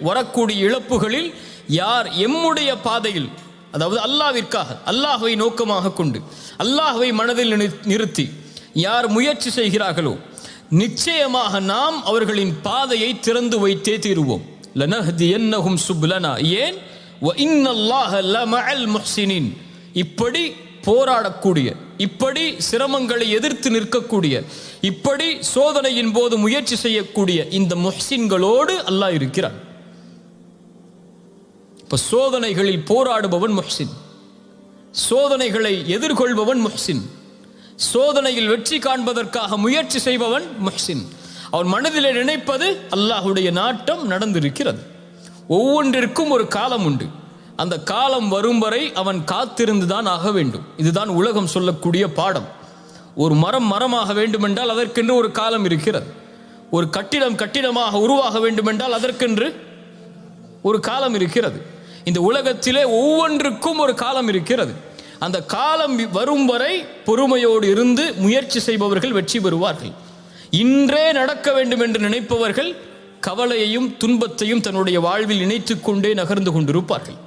வரக்கூடிய இழப்புகளில் யார் எம்முடைய பாதையில் அதாவது அல்லாவிற்காக அல்லாஹுவை நோக்கமாக கொண்டு அல்லாஹுவை மனதில் நிறு- நிறுத்தி யார் முயற்சி செய்கிறார்களோ நிச்சயமாக நாம் அவர்களின் பாதையை திறந்து வைத்தே தீருவோம். லனஹ்தியன்னஹும் சுப்லனா. ஏன்? முஹ்சினின். இப்படி போராடக்கூடிய இப்படி சிரமங்களை எதிர்த்து நிற்கக்கூடிய இப்படி சோதனையின் போது முயற்சி செய்யக்கூடிய இந்த முஹ்சின்களோடு அல்லாஹ் இருக்கிறான். இப்போ சோதனைகளில் போராடுபவன் முஹ்சின். சோதனைகளை எதிர்கொள்பவன் முஹ்சின். சோதனையில் வெற்றி காண்பதற்காக முயற்சி செய்பவன் முஹ்சின். அவன் மனதிலே நினைப்பது அல்லாஹுடைய நாட்டம் நடந்திருக்கிறது. ஒவ்வொன்றிற்கும் ஒரு காலம் உண்டு. அந்த காலம் வரும் வரை அவன் காத்திருந்துதான் ஆக வேண்டும். இதுதான் உலகம் சொல்லக்கூடிய பாடம். ஒரு மரம் மரமாக வேண்டுமென்றால் அதற்கென்று ஒரு காலம் இருக்கிறது. ஒரு கட்டிடம் கட்டிடமாக உருவாக வேண்டுமென்றால் அதற்கென்று ஒரு காலம் இருக்கிறது. இந்த உலகத்திலே ஒவ்வொன்றுக்கும் ஒரு காலம் இருக்கிறது. அந்த காலம் வரும் வரை பொறுமையோடு இருந்து முயற்சி செய்பவர்கள் வெற்றி பெறுவார்கள். இன்றே நடக்க வேண்டும் என்று நினைப்பவர்கள் கவலையையும் துன்பத்தையும் தன்னுடைய வாழ்வில் இணைத்துக்கொண்டே நகர்ந்து கொண்டிருப்பார்கள்.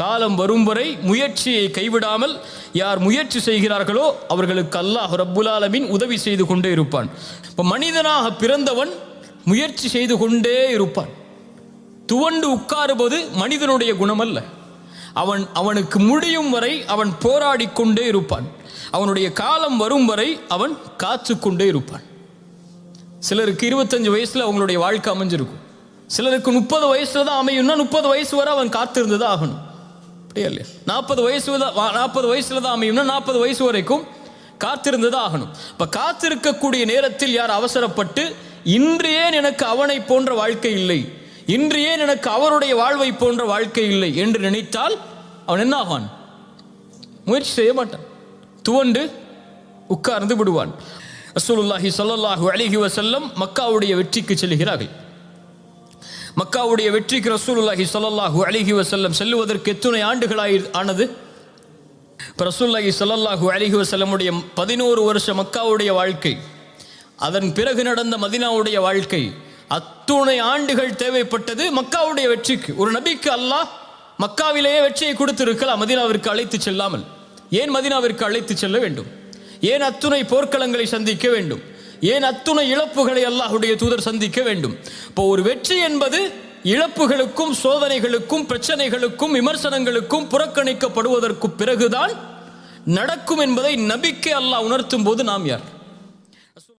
காலம் வரும் வரை முயற்சியை கைவிடாமல் யார் முயற்சி செய்கிறார்களோ அவர்களுக்கு அல்லாஹ் ரப்புலாலமின் உதவி செய்து கொண்டே இருப்பான். இப்போ மனிதனாக பிறந்தவன் முயற்சி செய்து கொண்டே இருப்பான். துவண்டு உட்காருவது மனிதனுடைய குணமல்ல. அவன் அவனுக்கு முடியும் வரை அவன் போராடி கொண்டே இருப்பான். அவனுடைய காலம் வரும் வரை அவன் காத்து கொண்டே இருப்பான். சிலருக்கு இருபத்தஞ்சு வயசுல அவங்களுடைய வாழ்க்கை அமைஞ்சிருக்கும். சிலருக்கு முப்பது வயசுல தான் அமையும்னா முப்பது வயசு வரை அவன் காத்திருந்து தான் ஆகணும். அப்படியா இல்லையா? நாற்பது வயசு நாற்பது வயசுல தான் அமையும்னா நாற்பது வயசு வரைக்கும் காத்திருந்து தான் ஆகணும். இப்ப காத்திருக்கக்கூடிய நேரத்தில் யார் அவசரப்பட்டு இன்று ஏன் எனக்கு அவனை போன்ற வாழ்க்கை இல்லை? இன்று ஏன் எனக்கு அவருடைய வாழ்வை போன்ற வாழ்க்கை இல்லை என்று நினைத்தால் அவன் என்ன ஆவான்? முயற்சி செய்ய மாட்டான். துவண்டு உட்கார்ந்து விடுவான். ரசூலுல்லாஹி ஸல்லல்லாஹு அலிஹி வசல்லம் மக்காவுடைய வெற்றிக்கு செல்கிறார்கள். மக்காவுடைய வெற்றிக்கு ரசூலுல்லாஹி ஸல்லல்லாஹு அலிஹி வசல்லம் செல்லுவதற்கு எத்தனை ஆண்டுகளாய் ஆனது? இப்போ ரசூல்லாஹி ஸல்லல்லாஹு அலிஹி வசல்லமுடைய பதினோரு வருஷ மக்காவுடைய வாழ்க்கை. அதன் பிறகு நடந்த மதினாவுடைய வாழ்க்கை. அத்துணை ஆண்டுகள் தேவைப்பட்டது மக்காவுடைய வெற்றிக்கு. ஒரு நபிக்கு அல்லாஹ் மக்காவிலேயே வெற்றியை கொடுத்திருக்கலாம் மதினாவிற்கு அழைத்து செல்லாமல். ஏன் மதினாவிற்கு அழைத்து செல்ல வேண்டும்? ஏன் அத்துணை போர்க்களங்களை சந்திக்க வேண்டும்? ஏன் அத்துணை இழப்புகளை அல்லாஹுடைய தூதர் சந்திக்க வேண்டும்? இப்போ ஒரு வெற்றி என்பது இழப்புகளுக்கும் சோதனைகளுக்கும் பிரச்சனைகளுக்கும் விமர்சனங்களுக்கும் புறக்கணிக்கப்படுவதற்கு பிறகுதான் நடக்கும் என்பதை நபிக்கை அல்லாஹ் உணர்த்தும் போது நாம் யார்?